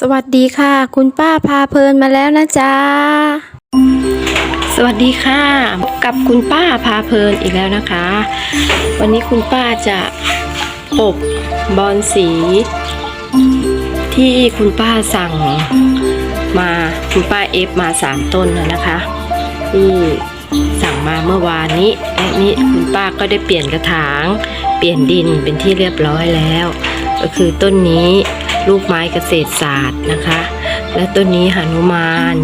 สวัสดีค่ะ คุณป้าพาเพลินมาแล้วนะจ๊ะ สวัสดีค่ะ กับคุณป้าพาเพลินอีกแล้วนะคะ วันนี้คุณป้าจะอบบอลสี ที่คุณป้าสั่งมาคุณป้าเอฟมาสามต้นแล้วนะคะที่สั่งมาเมื่อวานนี้และนี่คุณป้าก็ได้เปลี่ยนกระถาง เปลี่ยนดินเป็นที่เรียบร้อยแล้ว ก็คือต้นนี้ ลูกไม้เกษตรศาสตร์นะคะ และต้นนี้หนุมาน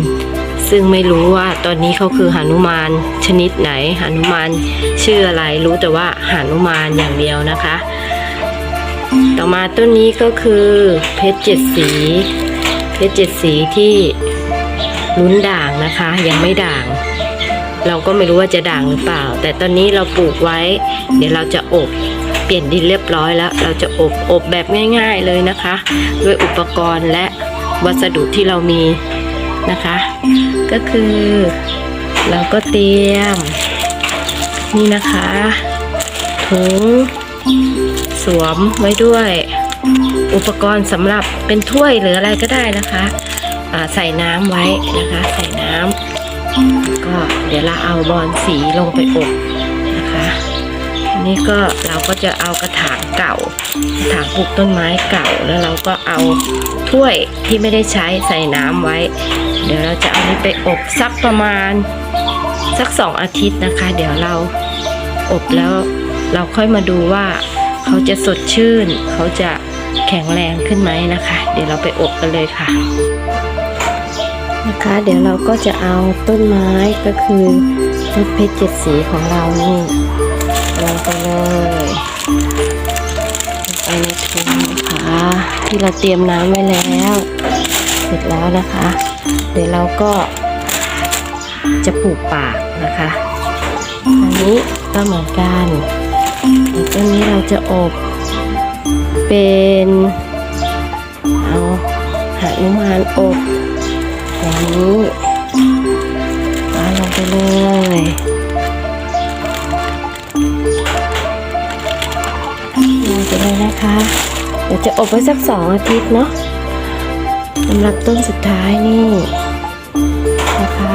ซึ่งไม่รู้ว่าตอนนี้เขาคือหนุมานชนิดไหนหนุมานชื่ออะไรรู้แต่ว่าหนุมานอย่างเดียวนะคะ ต่อมาต้นนี้ก็คือเพชรเจ็ดสี เพชรเจ็ดสีที่ลุ้นด่างนะคะ ยังไม่ด่าง เราก็ไม่รู้ว่าจะด่างหรือเปล่า แต่ตอนนี้เราปลูกไว้ เดี๋ยวเราจะอบ เปลี่ยนดินเรียบร้อยแล้ว เราจะอบอบแบบง่าย ๆเลยนะคะ ด้วยอุปกรณ์และวัสดุที่เรามีนะคะ ก็คือ เราก็เตรียม นี่นะคะถุงสวมไว้ด้วย อุปกรณ์สำหรับเป็นถ้วยหรืออะไรก็ได้นะคะใส่น้ำไว้นะคะ ใส่น้ำก็เดี๋ยวเราเอาบอลสีลงไปอบ นนี่ก็เราก็จะเอากระถางเก่ากระถางปลูกต้นไม้เก่า แล้วเราก็เอาถ้วยที่ไม่ได้ใช้ใส่น้ำไว้ เดี๋ยวเราจะเอานี้ไปอบสักประมาณสักสองอาทิตย์นะคะ เดี๋ยวเราอบแล้วเราค่อยมาดูว่าเขาจะสดชื่น เขาจะแข็งแรงขึ้นไหมนะคะ เดี๋ยวเราไปอบกันเลยค่ะ นะคะ เดี๋ยวเราก็จะเอาต้นไม้ก็คือต้นเพชรเจ็ดสีของเรานี่ ลงไปเลยไปในถุงนะคะที่เราเตรียมน้ำไว้แล้ว เสร็จแล้วนะคะ เดี๋ยวเราก็จะปลูกปากนะคะอันนี้ก็เหมือนกันต้นนี้เราจะอบเป็นเอาหานุมานอบอย่างนี้วางลงไปเลย ไปเลยนะคะ เดี๋ยวจะอบไว้สักสองอาทิตย์เนาะสำหรับต้นสุดท้ายนี่นะคะ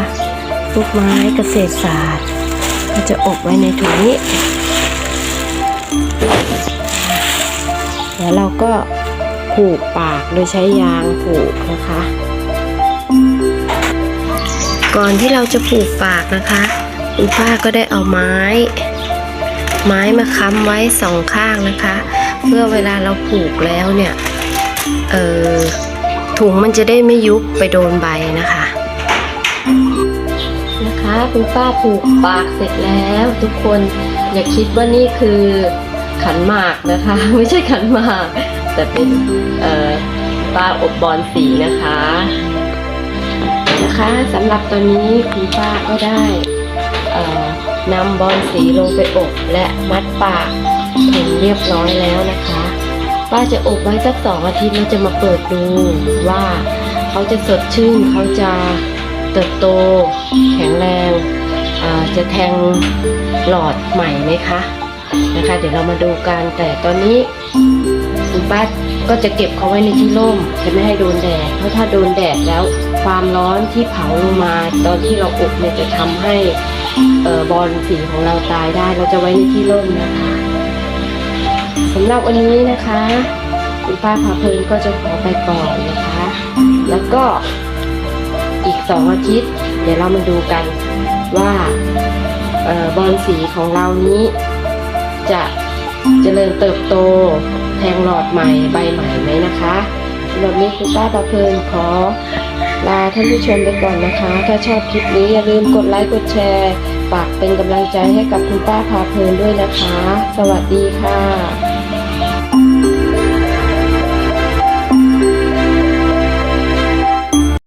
ลูกไม้เกษตรศาสตร์เราจะอบไว้ในถุงนี้เดี๋ยวเราก็ผูกปากโดยใช้ยางผูกนะคะ ก่อนที่เราจะผูกปากนะคะคุณป้าก็ได้เอาไม้ ไม้มาค้ำไว้สองข้างนะคะ เพื่อเวลาเราผูกแล้วเนี่ยเออถุงมันจะได้ไม่ยุบไปโดนใบนะคะ นะคะคุณป้าผูกปากเสร็จแล้วทุกคนอย่าคิดว่านี่คือขันหมากนะคะ ไม่ใช่ขันหมาก แต่เป็นเอ่อป้าอบบอลสีนะคะนะคะสำหรับตอนนี้คุณป้าก็ได้เอ่อ นำบอลสีลงไปอบและมัดปากถึงเรียบร้อยแล้วนะคะ ป้าจะอบไว้สักสองอาทิตย์แล้วจะมาเปิดดูว่าเขาจะสดชื่นเขาจะเติบโต แข็งแรงจะแทงหลอดใหม่ไหมคะนะคะ เดี๋ยวเรามาดูกันแต่ตอนนี้คุณป้าก็จะเก็บเขาไว้ในที่ร่มจะไม่ให้โดนแดดเพราะถ้าโดนแดดแล้วความร้อนที่เผาลงมา ตอนที่เราอบเนี่ยจะทำให้ เออบอลสีของเราตายได้เราจะไว้ในที่ร่มนะคะสำหรับวันนี้นะคะคุณป้าพาเพลินก็จะขอไปก่อนนะคะ แล้วก็อีกสองอาทิตย์ เดี๋ยวเรามาดูกันว่าออบอลสีของเรานี้ จะเจริญเติบโตแทงหลอดใหม่ใบใหม่ไหมนะคะสำหรับนี้คุณป้าประเพลินขอ ลาท่านผู้ชมไปก่อนนะคะ ถ้าชอบคลิปนี้อย่าลืมกดไลค์กดแชร์ฝากเป็นกำลังใจให้กับคุณป้าพาเพลินด้วยนะคะ สวัสดีค่ะ